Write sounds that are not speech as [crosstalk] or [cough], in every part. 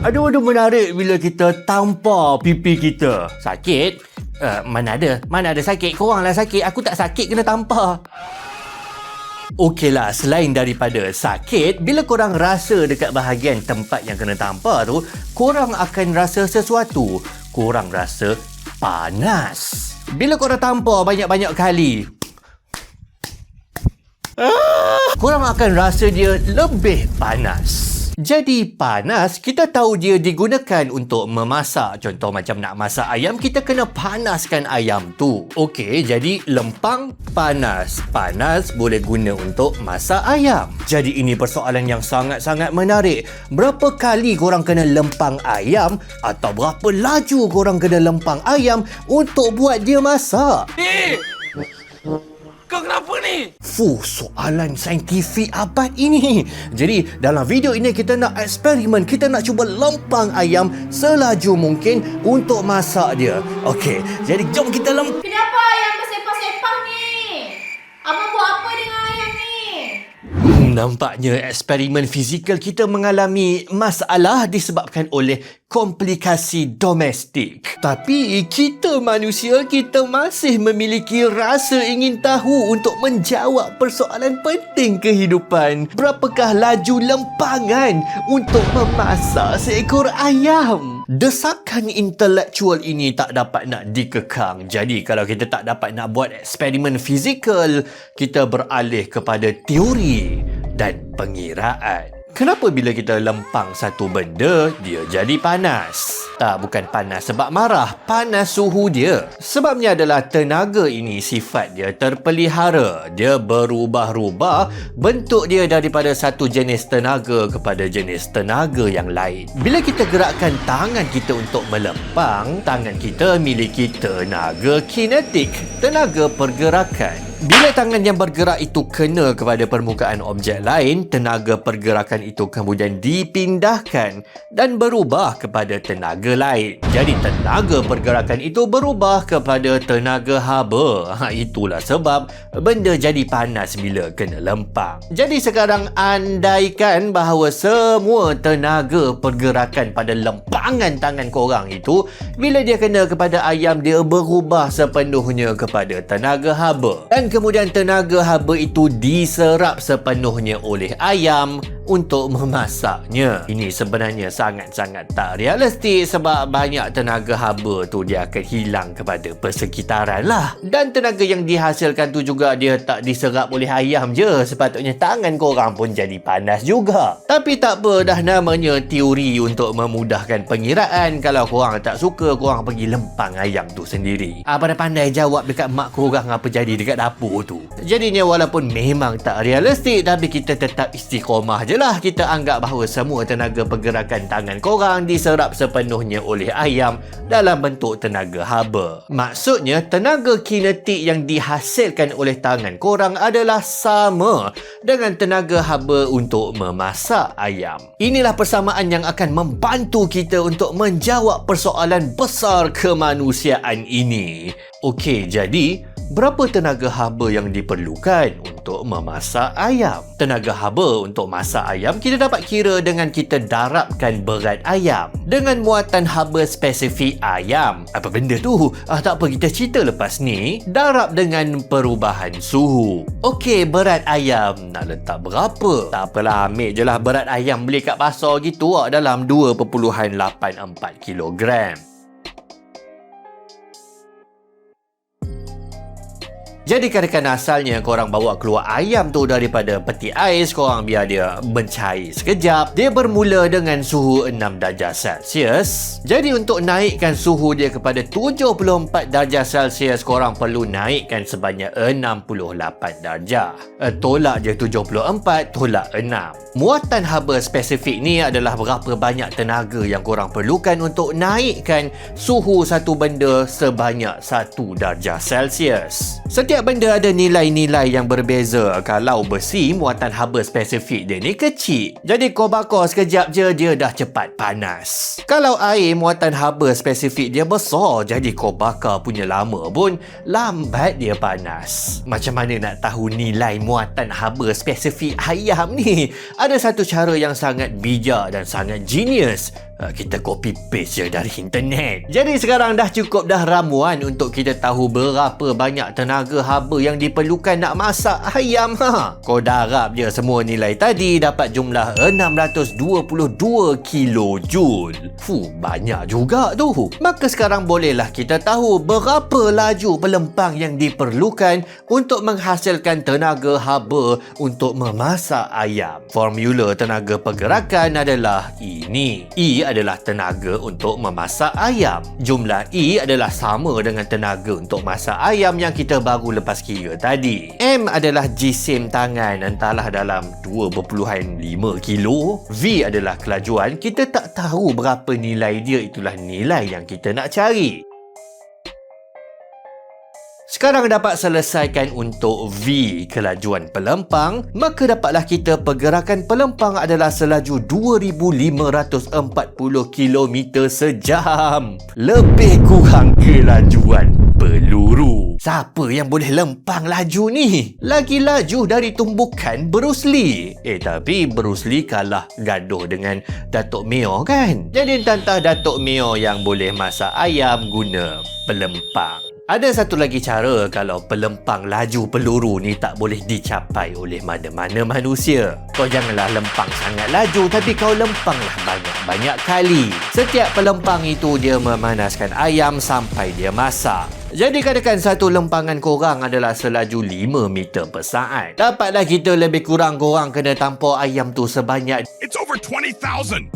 Aduh, aduh menarik bila kita tampar pipi kita. Sakit? Uh, mana ada? Mana ada sakit? Korang lah sakit. Aku tak sakit kena tampar. Okeylah, selain daripada sakit, bila korang rasa dekat bahagian tempat yang kena tampar tu, korang akan rasa sesuatu. Korang rasa panas. Bila korang tampar banyak-banyak kali, korang akan rasa dia lebih panas. Jadi panas, kita tahu dia digunakan untuk memasak. Contoh macam nak masak ayam, kita kena panaskan ayam tu. Okey, jadi lempang panas. Panas boleh guna untuk masak ayam. Jadi ini persoalan yang sangat-sangat menarik. Berapa kali korang kena lempang ayam atau berapa laju korang kena lempang ayam untuk buat dia masak? Eh! Kau kenapa ni? Fuh, soalan saintifik abad ini. Jadi, dalam video ini kita nak eksperimen, kita nak cuba lempang ayam selaju mungkin untuk masak dia. Okey, jadi jom kita lempang. Kenapa ayam bersepah-sepah ni? Abang buat apa dengan ayam ni? Hmm, nampaknya eksperimen fizikal kita mengalami masalah disebabkan oleh komplikasi domestik. Tapi kita manusia, kita masih memiliki rasa ingin tahu untuk menjawab persoalan penting kehidupan. Berapakah laju lempangan untuk memasak seekor ayam? Desakan intelektual ini tak dapat nak dikekang. Jadi kalau kita tak dapat nak buat eksperimen fizikal, kita beralih kepada teori dan pengiraan. Kenapa bila kita lempang satu benda, dia jadi panas? Tak, bukan panas sebab marah. Panas suhu dia. Sebabnya adalah tenaga ini sifat dia terpelihara. Dia berubah-ubah bentuk dia daripada satu jenis tenaga kepada jenis tenaga yang lain. Bila kita gerakkan tangan kita untuk melempang, tangan kita miliki tenaga kinetik, tenaga pergerakan. Bila tangan yang bergerak itu kena kepada permukaan objek lain, tenaga pergerakan itu kemudian dipindahkan dan berubah kepada tenaga lain. Jadi tenaga pergerakan itu berubah kepada tenaga haba. Ha, itulah sebab benda jadi panas bila kena lempang. Jadi sekarang andaikan bahawa semua tenaga pergerakan pada lempangan tangan korang itu bila dia kena kepada ayam dia berubah sepenuhnya kepada tenaga haba. Dan kemudian tenaga haba itu diserap sepenuhnya oleh ayam untuk memasaknya. Ini sebenarnya sangat-sangat tak realistik sebab banyak tenaga haba tu dia akan hilang kepada persekitaran lah. Dan tenaga yang dihasilkan tu juga dia tak diserap oleh ayam je. Sepatutnya tangan korang pun jadi panas juga. Tapi tak apa dah namanya teori untuk memudahkan pengiraan. Kalau korang tak suka korang pergi lempang ayam tu sendiri. Apa dah pandai jawab dekat mak korang apa jadi dekat dapur tu. Jadinya walaupun memang tak realistik tapi kita tetap istiqomah je lah kita anggap bahawa semua tenaga pergerakan tangan korang diserap sepenuhnya oleh ayam dalam bentuk tenaga haba. Maksudnya tenaga kinetik yang dihasilkan oleh tangan korang adalah sama dengan tenaga haba untuk memasak ayam. Inilah persamaan yang akan membantu kita untuk menjawab persoalan besar kemanusiaan ini. Okey, jadi Berapa tenaga haba yang diperlukan untuk memasak ayam? Tenaga haba untuk masak ayam kita dapat kira dengan kita darabkan berat ayam dengan muatan haba spesifik ayam. Apa benda tu? Ah tak apa kita cerita lepas ni. Darab dengan perubahan suhu. Okey, berat ayam nak letak berapa? Tak apalah, ambil je lah berat ayam beli kat pasar gitu ah, dalam 2.84 kilogram. Jadi katakan asalnya korang bawa keluar ayam tu daripada peti ais, korang biar dia mencair sekejap. Dia bermula dengan suhu 6 darjah Celsius. Jadi untuk naikkan suhu dia kepada 74 darjah Celsius, korang perlu naikkan sebanyak 68 darjah. Eh, tolak je 74, tolak 6. Muatan haba spesifik ni adalah berapa banyak tenaga yang korang perlukan untuk naikkan suhu satu benda sebanyak 1 darjah Celsius. Setiap Setiap benda ada nilai-nilai yang berbeza. Kalau besi, muatan haba spesifik dia ni kecil. Jadi kau bakar sekejap je, dia dah cepat panas. Kalau air, muatan haba spesifik dia besar. Jadi kau bakar punya lama pun, lambat dia panas. Macam mana nak tahu nilai muatan haba spesifik ayam ni? Ada satu cara yang sangat bijak dan sangat genius kita copy paste je dari internet. Jadi sekarang dah cukup dah ramuan untuk kita tahu berapa banyak tenaga haba yang diperlukan nak masak ayam ha. Kau darab je semua nilai tadi dapat jumlah 622 kilojoule. Fuh, banyak juga tu. Maka sekarang bolehlah kita tahu berapa laju pelempang yang diperlukan untuk menghasilkan tenaga haba untuk memasak ayam. Formula tenaga pergerakan adalah ini. E adalah tenaga untuk memasak ayam. Jumlah E adalah sama dengan tenaga untuk masak ayam yang kita baru lepas kira tadi. M adalah jisim tangan entahlah dalam 2.5 kilo. V adalah kelajuan. Kita tak tahu berapa nilai dia itulah nilai yang kita nak cari. Sekarang dapat selesaikan untuk V kelajuan pelempang, maka dapatlah kita pergerakan pelempang adalah selaju 2540 km sejam. Lebih kurang kelajuan peluru. Siapa yang boleh lempang laju ni? Lagi laju dari tumbukan Bruce Lee. Eh tapi Bruce Lee kalah gaduh dengan Datuk Meo kan? Jadi entah Datuk Meo yang boleh masak ayam guna pelempang. Ada satu lagi cara kalau pelempang laju peluru ni tak boleh dicapai oleh mana-mana manusia. Kau janganlah lempang sangat laju tapi kau lempanglah banyak-banyak kali. Setiap pelempang itu dia memanaskan ayam sampai dia masak. Jadi katakan satu lempangan korang adalah selaju 5 meter per saat. Dapatlah kita lebih kurang korang kena tampar ayam tu sebanyak It's over 20,000!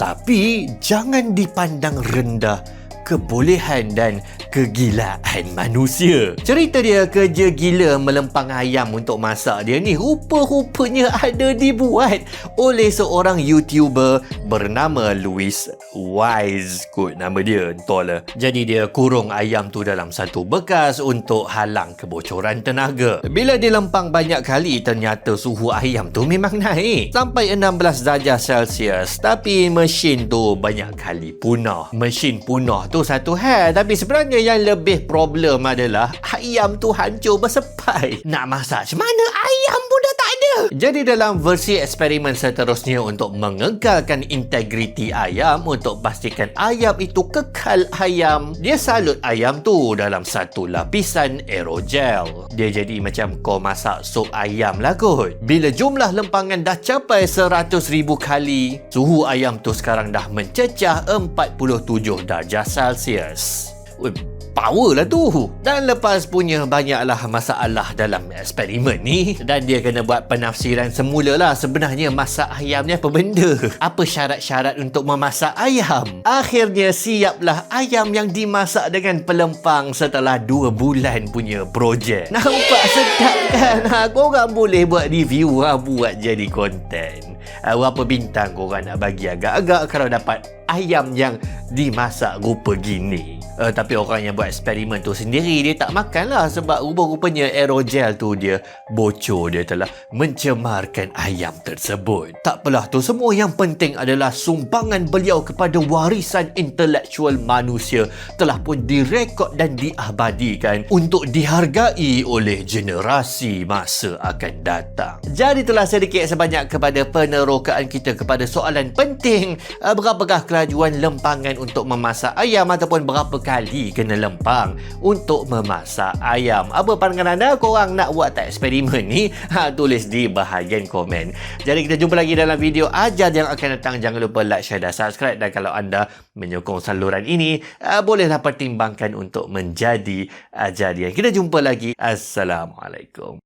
tapi jangan dipandang rendah kebolehan dan kegilaan manusia. Cerita dia kerja gila melempang ayam untuk masak dia ni rupa-rupanya ada dibuat oleh seorang YouTuber bernama Louis Wise kot nama dia entahlah. Jadi dia kurung ayam tu dalam satu bekas untuk halang kebocoran tenaga. Bila dilempang banyak kali ternyata suhu ayam tu memang naik sampai 16 darjah Celsius tapi mesin tu banyak kali punah. Mesin punah tu satu hal tapi sebenarnya yang lebih problem adalah ayam tu hancur bersepai. Nak masak macam mana ayam pun dah ada. Jadi dalam versi eksperimen seterusnya untuk mengekalkan integriti ayam untuk pastikan ayam itu kekal ayam, dia salut ayam tu dalam satu lapisan aerogel. Dia jadi macam kau masak sup ayam lah kot. Bila jumlah lempangan dah capai 100,000 kali, suhu ayam tu sekarang dah mencecah 47 darjah Celsius. Weh, power lah tu. Dan lepas punya banyaklah masalah dalam eksperimen ni dan dia kena buat penafsiran semula lah sebenarnya masak ayam ni apa benda? Apa syarat-syarat untuk memasak ayam? Akhirnya siaplah ayam yang dimasak dengan pelempang setelah 2 bulan punya projek. Nampak sedap kan? Ha, korang boleh buat review ha, buat jadi konten. Ha, berapa bintang korang nak bagi agak-agak kalau dapat ayam yang dimasak rupa gini. Uh, tapi orang yang buat eksperimen tu sendiri dia tak makan lah sebab rupa-rupanya aerogel tu dia bocor dia telah mencemarkan ayam tersebut. Tak apalah tu semua yang penting adalah sumbangan beliau kepada warisan intelektual manusia telah pun direkod dan diabadikan untuk dihargai oleh generasi masa akan datang. Jadi itulah sedikit sebanyak kepada penerokaan kita kepada soalan penting uh, berapakah kelajuan lempangan untuk memasak ayam ataupun berapa kali kena lempang untuk memasak ayam. Apa pandangan anda? Korang nak buat tak eksperimen ni? [laughs] Ha, tulis di bahagian komen. Jadi kita jumpa lagi dalam video ajar yang akan datang. Jangan lupa like, share dan subscribe. Dan kalau anda menyokong saluran ini, uh, bolehlah pertimbangkan untuk menjadi ajarian. Kita jumpa lagi. Assalamualaikum.